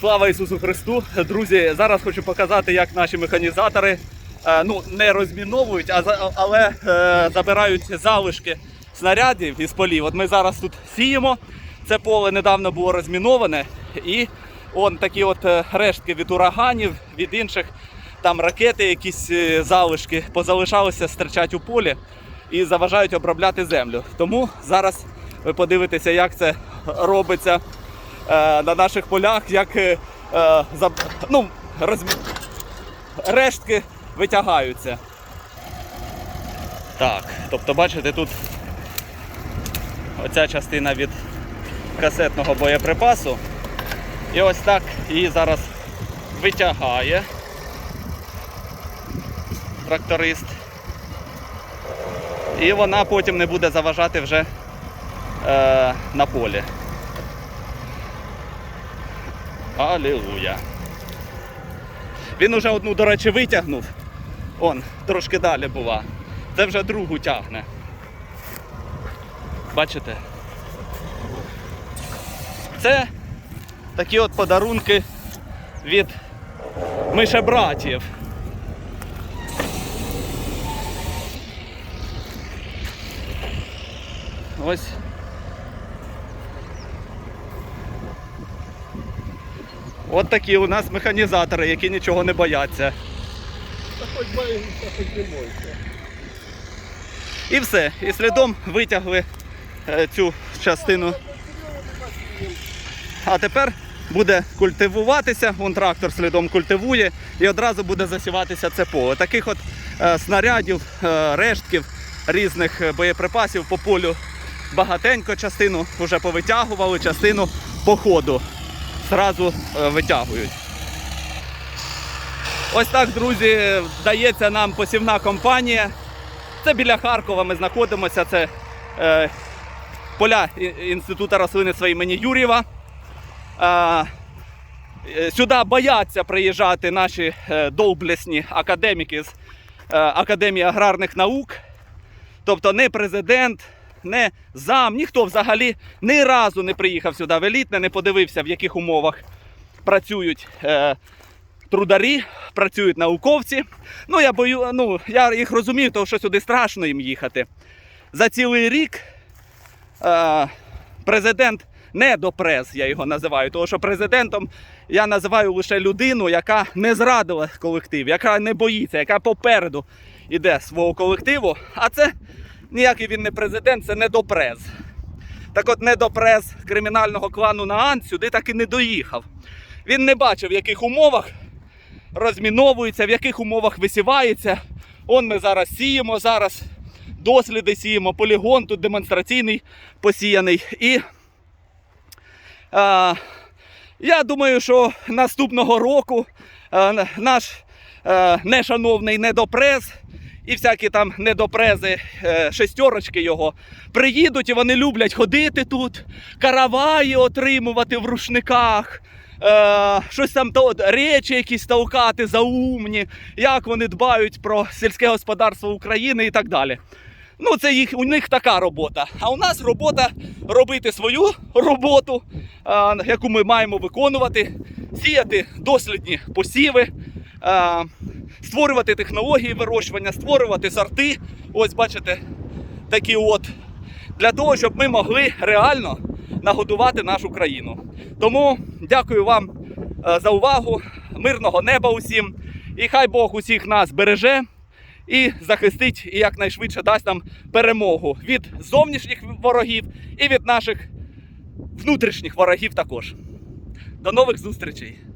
Слава Ісусу Христу! Друзі, зараз хочу показати, як наші механізатори е, ну, не розміновують, а, але е, забирають залишки снарядів із полів. От ми зараз тут сіємо. Це поле недавно було розміноване. І он такі от е, рештки від ураганів, від інших там ракети, якісь залишки позалишалися, стирчать у полі і заважають обробляти землю. Тому зараз ви подивитеся, як це робиться на наших полях, як е, е, ну, розмі... рештки витягаються. Так, тобто, бачите, тут оця частина від касетного боєприпасу. І ось так її зараз витягає тракторист. І вона потім не буде заважати вже е, на полі. Алілуя. Він уже одну, до речі, витягнув. Он, трошки далі була. Це вже другу тягне. Бачите? Це такі от подарунки від мишебратів. Ось. От такі у нас механізатори, які нічого не бояться. Та хоч боїмося, хоч не бойся. І все. І слідом витягли е, цю частину. А тепер буде культивуватися, вон трактор слідом культивує і одразу буде засіватися це поле. Таких от е, снарядів, е, рештків різних боєприпасів по полю багатенько частину вже повитягували, частину по ходу зразу е, витягують. Ось так, друзі, вдається нам посівна компанія. Це біля Харкова ми знаходимося. Це е, поля Інституту рослинництва імені Юрєва. Е, е, сюди бояться приїжджати наші е, довблесні академіки з Академії аграрних наук. Тобто не президент, не зам, ніхто взагалі ні разу не приїхав сюди в елітне, не подивився, в яких умовах працюють е, трударі, працюють науковці. Ну, я бою, ну, я їх розумію, тому що сюди страшно їм їхати. За цілий рік е, президент не допрез, я його називаю, тому що президентом я називаю лише людину, яка не зрадила колектив, яка не боїться, яка попереду іде свого колективу. А це ніякий він не президент, це недопрез. Так от недопрез кримінального клану Наан сюди так і не доїхав. Він не бачив, в яких умовах розміновується, в яких умовах висівається. Он ми зараз сіємо, зараз досліди сіємо, полігон тут демонстраційний посіяний. І а, я думаю, що наступного року а, наш а, нешановний недопрез і всякі там недопрези, е, шестерочки його приїдуть і вони люблять ходити тут, караваї отримувати в рушниках. Е, щось там то, речі якісь толкати заумні, як вони дбають про сільське господарство України і так далі. Ну, це їх, у них така робота. А у нас робота робити свою роботу, е, яку ми маємо виконувати, сіяти дослідні посіви, е, створювати технології вирощування, створювати сорти. Ось бачите, такі от. Для того, щоб ми могли реально нагодувати нашу країну. Тому дякую вам е, за увагу, мирного неба усім. І хай Бог усіх нас береже і захистить і якнайшвидше дасть нам перемогу від зовнішніх ворогів і від наших внутрішніх ворогів також. До нових зустрічей!